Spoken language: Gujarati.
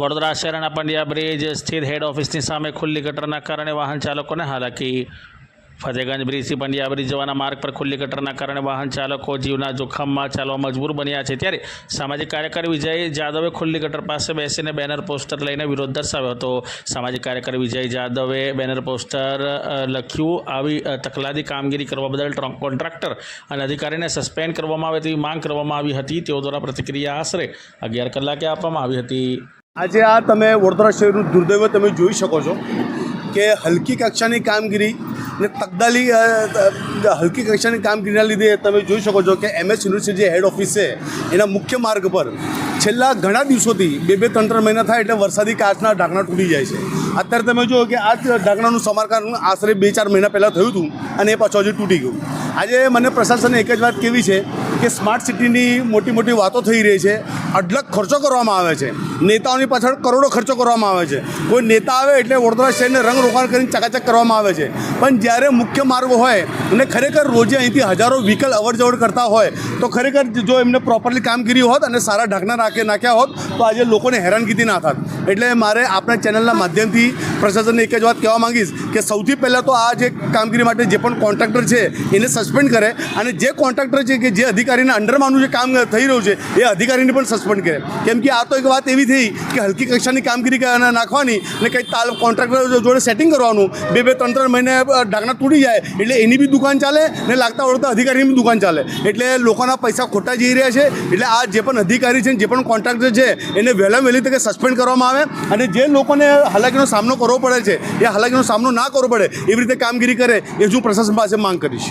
વડોદરા શહેરના પંડ્યા બ્રિજ સ્થિત હેડ ઓફિસની સામે ખુલ્લી ગટરના કારણે વાહન ચાલકોને હાલાકી. ફતેગંજ બ્રિજથી પંડ્યા બ્રિજ જવાના માર્ગ પર ખુલ્લી ગટરના કારણે વાહન ચાલકો જીવના જોખમમાં ચાલવા મજબૂર બન્યા છે. ત્યારે સામાજિક કાર્યકર વિજય જાદવે ખુલ્લી ગટર પાસે બેસીને બેનર પોસ્ટર લઈને વિરોધ દર્શાવ્યો હતો. સામાજિક કાર્યકર વિજય જાદવે બેનર પોસ્ટર લખ્યું, આવી તકલાદી કામગીરી કરવા બદલ કોન્ટ્રાક્ટર અને અધિકારીને સસ્પેન્ડ કરવામાં આવે તેવી માંગ કરવામાં આવી હતી. તેઓ દ્વારા પ્રતિક્રિયા આશરે અગિયાર કલાકે આપવામાં આવી હતી. આજે આ તમે વડોદરા શહેરનું દુર્દૈવ તમે જોઈ શકો છો કે હલકી કક્ષાની કામગીરી ને તકદાલી હલકી કક્ષાની કામગીરીના લીધે તમે જોઈ શકો છો કે એમએસ યુનિવર્સિટી હેડ ઓફિસ છે, એના મુખ્ય માર્ગ પર છેલ્લા ઘણા દિવસોથી બે બે, ત્રણ ત્રણ મહિના થાય એટલે વરસાદી કાચના ઢાંકણા તૂટી જાય છે. અત્યારે તમે જુઓ કે આ ઢાંકણાનું સમારકામ આશરે બે, ચાર મહિના પહેલાં થયું હતું અને એ પાછું હજુ તૂટી ગયું. આજે મને પ્રશાસને એક જ વાત કેવી છે કે સ્માર્ટ સિટીની મોટી મોટી વાતો થઈ રહી છે. અઢળક ખર્ચો કરવામાં આવે છે. નેતાઓની પાછળ કરોડો ખર્ચો કરવામાં આવે છે. કોઈ નેતા આવે એટલે વડોદરા શહેરને રંગ રોકાણ કરીને ચકાચક કરવામાં આવે છે. પણ જ્યારે મુખ્ય માર્ગ હોય અને ખરેખર રોજે અહીંથી હજારો વ્હીકલ અવર જવર કરતા હોય, તો ખરેખર જો એમને પ્રોપરલી કામગીરી હોત અને સારા ઢાંકના રાખે નાખ્યા હોત, તો આજે લોકોને હેરાનગીથી ના થાત. એટલે મારે આપણા ચેનલના માધ્યમથી પ્રશાસનને એક જ વાત કહેવા માંગીશ કે સૌથી પહેલાં તો આ જે કામગીરી માટે જે પણ કોન્ટ્રાક્ટર છે, એને સસ્પેન્ડ કરે અને જે કોન્ટ્રાક્ટર છે કે જે અધિકારીના અંડરમાંનું જે કામ થઈ રહ્યું છે, એ અધિકારીને પણ સસ્પેન્ડ કરે. કેમ કે આ તો એક વાત એવી થઈ કે હલકી કક્ષાની કામગીરી નાખવાની અને કંઈ તાલ કોન્ટ્રાક્ટર જોડે સેટિંગ કરવાનું, બે બે, ત્રણ ત્રણ મહિને ઢાંકણા તૂટી જાય એટલે એની બી દુકાન ચાલે ને લાગતા વળગતા અધિકારીની બી દુકાન ચાલે. એટલે લોકોના પૈસા ખોટા જઈ રહ્યા છે, એટલે આ જે પણ અધિકારી છે જે પણ કોન્ટ્રાક્ટર છે, એને વહેલા વહેલી તકે સસ્પેન્ડ કરવામાં આવે અને જે લોકોને હાલાકીનો સામનો કરવો પડે છે. એ હાલાકીનો સામનો ના કરવો પડે. એવી રીતે કામગીરી કરે. એ જ હું પ્રશાસન પાસે માંગ કરીશ.